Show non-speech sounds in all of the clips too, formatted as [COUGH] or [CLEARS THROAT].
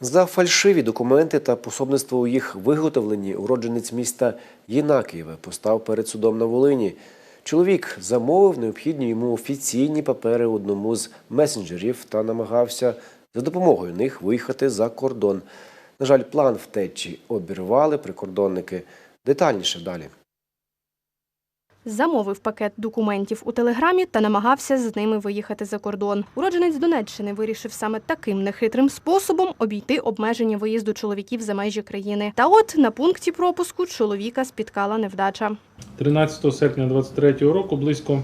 За фальшиві документи та пособництво у їх виготовленні уродженець міста Єнакієве постав перед судом на Волині. Чоловік замовив необхідні йому офіційні папери одному з месенджерів та намагався за допомогою них виїхати за кордон. На жаль, план втечі обірвали прикордонники. Детальніше далі. Замовив пакет документів у телеграмі та намагався з ними виїхати за кордон. Уродженець Донеччини вирішив саме таким нехитрим способом обійти обмеження виїзду чоловіків за межі країни. Та от на пункті пропуску чоловіка спіткала невдача. 13 серпня 2023 року близько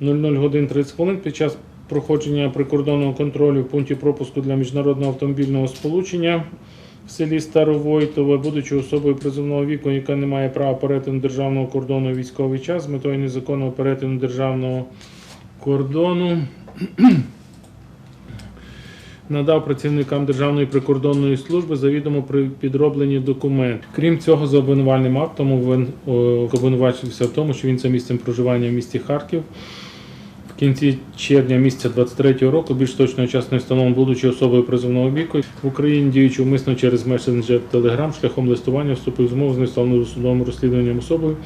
00 годин 30 хвилин під час проходження прикордонного контролю в пункті пропуску для міжнародного автомобільного сполучення в селі Старовойтове, будучи особою призовного віку, яка не має права перетину державного кордону у військовий час з метою незаконного перетину державного кордону. [CLEARS THROAT] Надав працівникам Державної прикордонної служби завідомо підроблені документи. Крім цього, за обвинувальним актом обвинувачився в тому, що він за місцем проживання в місті Харків. Кінці червня місяця 23-го року, більш точно час не встановлено, будучи особою призовного віку, в Україні діючи умисно через месенджер Telegram шляхом листування вступив в змову з нестановленою судовим розслідуванням особою,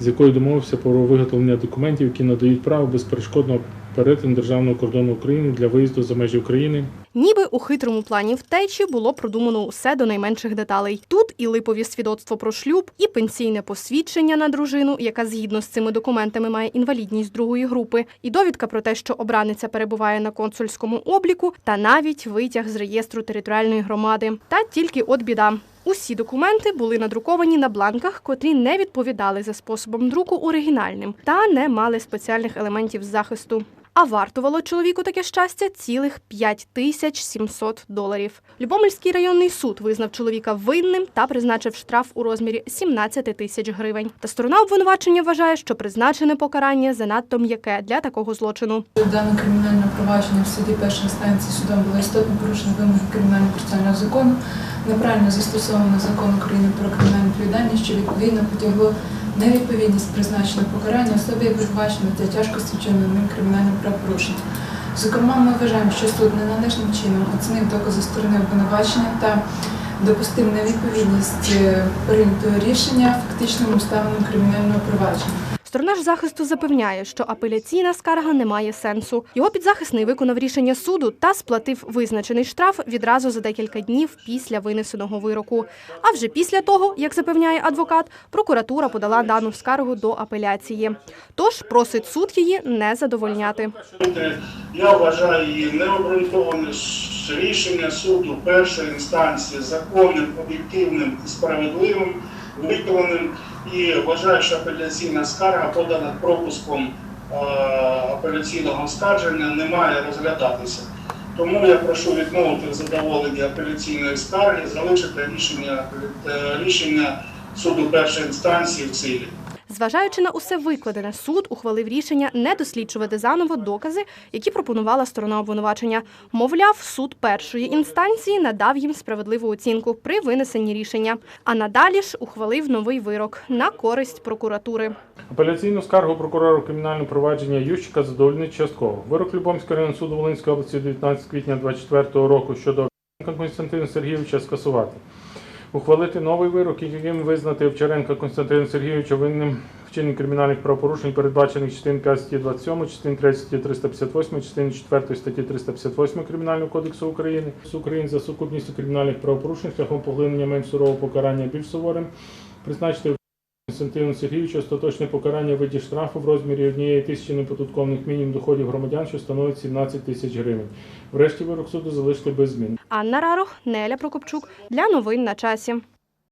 з якою домовився про виготовлення документів, які надають право безперешкодного перетину державного кордону України для виїзду за межі України Ніби у хитрому плані втечі було продумано усе до найменших деталей. Тут і липові свідоцтво про шлюб, і пенсійне посвідчення на дружину, яка згідно з цими документами має інвалідність другої групи, і довідка про те, що обраниця перебуває на консульському обліку, та навіть витяг з реєстру територіальної громади. Та тільки от біда. Усі документи були надруковані на бланках, котрі не відповідали за способом друку оригінальним та не мали спеціальних елементів захисту. А вартувало чоловіку таке щастя цілих 5700 доларів. Любомельський районний суд визнав чоловіка винним та призначив штраф у розмірі 17 тисяч гривень. Та сторона обвинувачення вважає, що призначене покарання занадто м'яке для такого злочину. Дане кримінальне провадження в суді першої інстанції судом було істотно порушено вимоги кримінального процесуального закону, неправильно застосовано закон України про кримінальну відповідальність, що відповідно потягло невідповідність призначеного покарання особі передбачено та тяжкості вчиненого ним кримінального правопорушення. Зокрема, ми вважаємо, що суд неналежним чином оцінив докази сторони обвинувачення та допустив невідповідність е, прийнятого рішення фактичним обставинам кримінального провадження. Сторона ж захисту запевняє, що апеляційна скарга не має сенсу. Його підзахисний виконав рішення суду та сплатив визначений штраф відразу за декілька днів після винесеного вироку. А вже після того, як запевняє адвокат, прокуратура подала дану скаргу до апеляції. Тож просить суд її не задовольняти. Я вважаю її необґрунтоване рішення суду першої інстанції законним, об'єктивним і справедливим, виконаним. І вважаю, що апеляційна скарга подана пропуском е, апеляційного оскарження не має розглядатися. Тому я прошу відмовити в задоволенні апеляційної скарги, залишити рішення, е, рішення суду першої інстанції в силі. Зважаючи на усе викладене, суд ухвалив рішення не досліджувати заново докази, які пропонувала сторона обвинувачення. Мовляв, суд першої інстанції надав їм справедливу оцінку при винесенні рішення. А надалі ж ухвалив новий вирок на користь прокуратури. Апеляційну скаргу прокурора кримінального провадження Ющика задовольнить частково. Вирок Любомського районного суду Волинської області 19 квітня 2024 року щодо Константина Сергійовича скасувати. Ухвалити новий вирок, яким визнати Овчаренка Константина Сергійовича винним вчинення кримінальних правопорушень, передбачених частин 5 статті 27, частин 3 статті 358, частин 4 статті 358 Кримінального кодексу України. З України за сукупністю кримінальних правопорушень шляхом поглинення менш сурового покарання більш суворим, призначити Константину Сергійовичу остаточне покарання в виді штрафу в розмірі однієї тисячі неподаткових мінімум доходів громадян, що становить 17 тисяч гривень. Врешті вирок суду залишити без змін. Анна Рарох, Неля Прокопчук для новин на часі.